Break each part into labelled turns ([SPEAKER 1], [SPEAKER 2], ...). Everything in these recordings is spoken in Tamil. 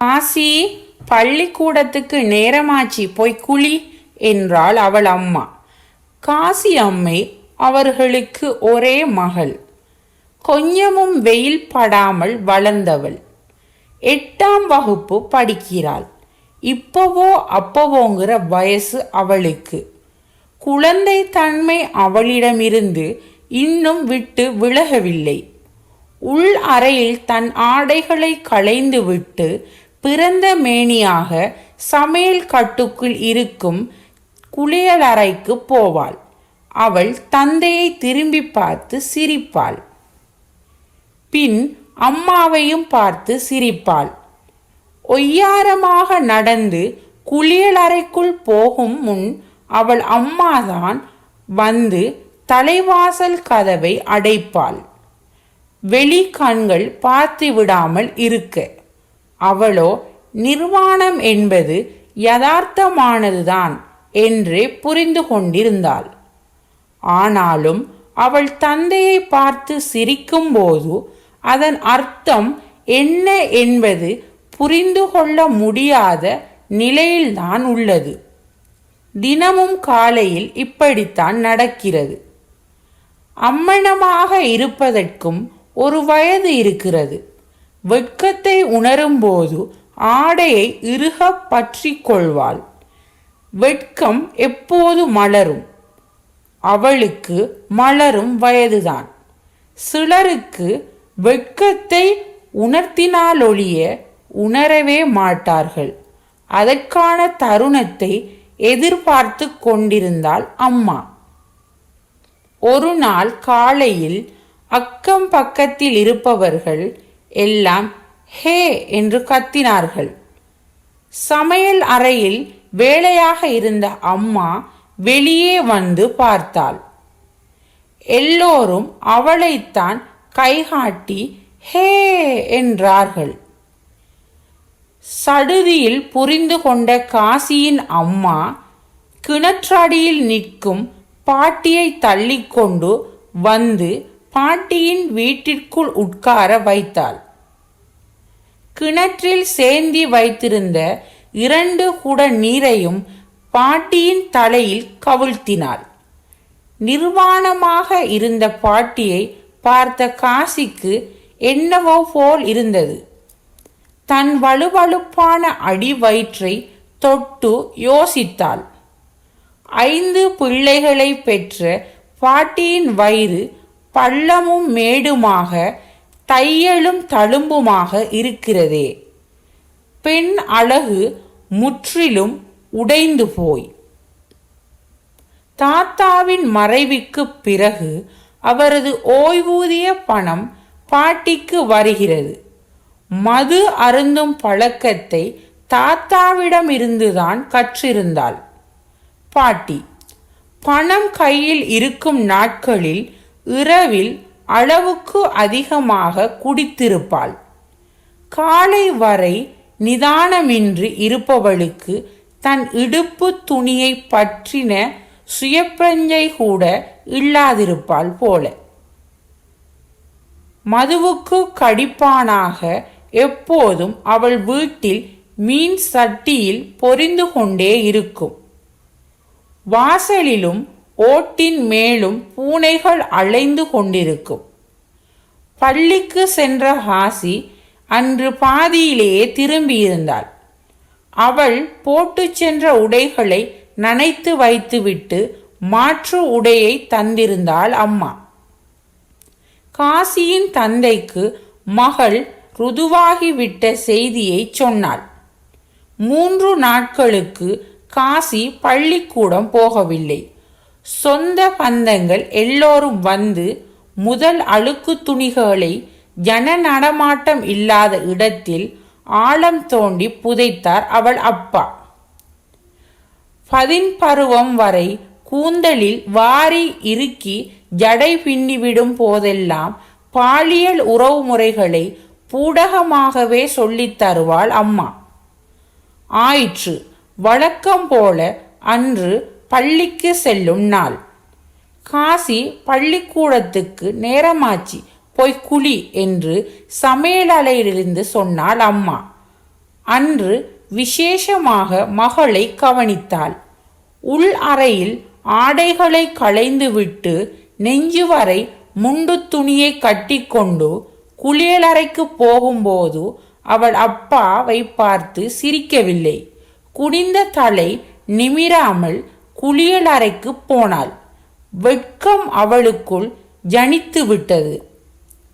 [SPEAKER 1] காசி பள்ளிக்கூடத்துக்கு நேரமாச்சு போய் குழி என்றாள் அவள் அம்மா. காசி அம்மை அவர்களுக்கு ஒரே மகள். கொஞ்சமும் வெயில் படாமல் வளர்ந்தவள். எட்டாம் வகுப்பு படிக்கிறாள். இப்பவோ அப்பவோங்கிற வயசு அவளுக்கு. குழந்தை தன்மை அவளிடமிருந்து இன்னும் விட்டு விலகவில்லை. உள் அறையில் தன் ஆடைகளை களைந்து விட்டு பிறந்த மேனியாக சமையல் கட்டுக்குள் இருக்கும் குளியலறைக்கு போவாள். அவள் தந்தையை திரும்பி பார்த்து சிரிப்பாள். பின் அம்மாவையும் பார்த்து சிரிப்பாள். ஒய்யாரமாக நடந்து குளியலறைக்குள் போகும் முன் அவள் அம்மாதான் வந்து தலைவாசல் கதவை அடைப்பாள். வெளி கண்கள் பார்த்து விடாமல் இருக்க. அவளோ நிர்வாணம் என்பது யதார்த்தமானதுதான் என்றே புரிந்து கொண்டிருந்தாள். ஆனாலும் அவள் தந்தையை பார்த்து சிரிக்கும்போது அதன் அர்த்தம் என்ன என்பது புரிந்து கொள்ள முடியாத நிலையில்தான் உள்ளது. தினமும் காலையில் இப்படித்தான் நடக்கிறது. அம்மணமாக இருப்பதற்கும் ஒரு வயது இருக்கிறது. வெட்கத்தை உணரும்போது ஆடையை இறுக பற்றி கொள்வாள் வெட்கம் எப்போது மலரும்? அவளுக்கு மலரும் வயதுதான். சிலருக்கு வெட்கத்தை உணர்த்தினாலொழிய உணரவே மாட்டார்கள். அதற்கான தருணத்தை எதிர்பார்த்து கொண்டிருந்தாள் அம்மா. ஒரு நாள் காலையில் அக்கம் பக்கத்தில் இருப்பவர்கள் எல்லாம் ஹே என்று கத்தினார்கள். சமையல் அறையில் வேலையாக இருந்த அம்மா வெளியே வந்து பார்த்தாள். எல்லோரும் அவளைத்தான் கைகாட்டி ஹே என்றார்கள். சடுதியில் புரிந்து கொண்ட காசியின் அம்மா கிணற்றடியில் நிற்கும் பாட்டியை தள்ளிக்கொண்டு வந்து பாட்டியின் வீட்டிற்குள் உட்கார வைத்தாள். கிணற்றில் சேந்தி வைத்திருந்த இரண்டு குட நீரையும் பாட்டியின் தலையில் கவிழ்த்தினாள். நிர்வாணமாக இருந்த பாட்டியை பார்த்த காசிக்கு என்னவோ போல் இருந்தது. தன் வலுவழுப்பான அடி வயிற்றை தொட்டு யோசித்தாள். ஐந்து பிள்ளைகளை பெற்ற பாட்டியின் வயிறு பள்ளமும் மேடுமாக தையலும் தழும்புமாக இருக்கிறதே. பெண் அழகு முற்றிலும் உடைந்து போய். தாத்தாவின் மறைவுக்கு பிறகு அவரது ஓய்வூதிய பணம் பாட்டிக்கு வருகிறது. மது அருந்தும் பழக்கத்தை தாத்தாவிடமிருந்துதான் கற்றிருந்தாள். பாட்டி பணம் கையில் இருக்கும் நாட்களில் இரவில் அளவுக்கு அதிகமாக குடித்திருப்பாள். காலை வரை நிதானமின்றி இருப்பவளுக்கு தன் இடுப்பு துணியை பற்றின சுயப்பிரஞ்சை கூட இல்லாதிருப்பாள் போல. மதுவுக்கு கடிப்பானாக எப்போதும் அவள் வீட்டில் மீன் சட்டியில் பொரிந்து கொண்டே இருக்கும். வாசலிலும் ஓட்டின் மேலும் பூனைகள் அலைந்து கொண்டிருக்கும். பள்ளிக்கு சென்ற ஹாசி அன்று பாதியிலேயே திரும்பியிருந்தாள். அவள் போட்டுச் சென்ற உடைகளை நனைத்து வைத்துவிட்டு மாற்று உடையை தந்திருந்தாள் அம்மா. காசியின் தந்தைக்கு மகள் ருதுவாகிவிட்ட செய்தியை சொன்னாள். மூன்று நாட்களுக்கு காசி பள்ளிக்கூடம் போகவில்லை. சொந்த பந்தங்கள் எல்லோரும் வந்து முதல் அழுக்கு துணிகளை ஜன நடமாட்டம் இல்லாத இடத்தில் ஆழம் தோண்டி புதைத்தார் அவள் அப்பா. பதின் பருவம் வரை கூந்தலில் வாரி இறுக்கி ஜடை பின்னிவிடும் போதெல்லாம் பாலியல் உறவு முறைகளை பூடகமாகவே சொல்லித் தருவாள் அம்மா. ஆயிற்று. வழக்கம் போல அன்று பள்ளிக்கு செல்லும் நாள். காசி பள்ளிக்கூடத்துக்கு நேரமாச்சு போய் குளி என்று சமையலறையிலிருந்து சொன்னாள் அம்மா. அன்று விசேஷமாக மகளை கவனித்தாள். உள் அறையில் ஆடைகளை களைந்துவிட்டு நெஞ்சு வரை முண்டு துணியை கட்டிக்கொண்டு குளியலறைக்கு போகும்போது அவள் அப்பாவை பார்த்து சிரிக்கவில்லை. குனிந்த தலை நிமிராமல் குளியலறைக்கு போனாள். வெட்கம் அவளுக்குள் ஜனித்து விட்டது.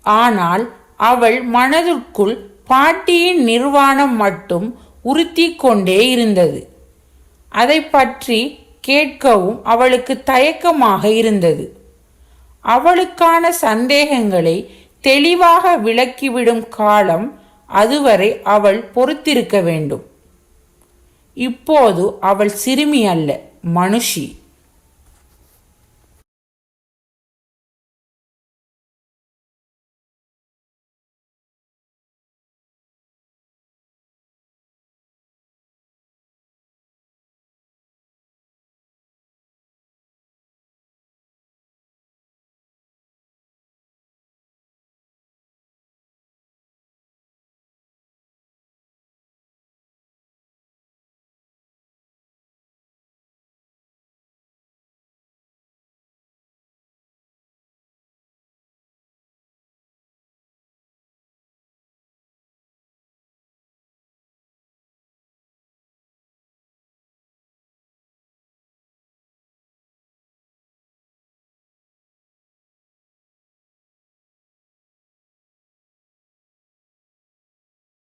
[SPEAKER 1] ஆனால் அவள் மனதிற்குள் பாட்டியின் நிர்வாணம் மட்டும் உறுத்தி கொண்டே இருந்தது. அதை பற்றி கேட்கவும் அவளுக்கு தயக்கமாக இருந்தது. அவளுக்கான சந்தேகங்களை தெளிவாக விளக்கிவிடும் காலம் அதுவரை அவள் பொறுத்திருக்க வேண்டும். இப்போது அவள் சிறுமி அல்ல. मनुषी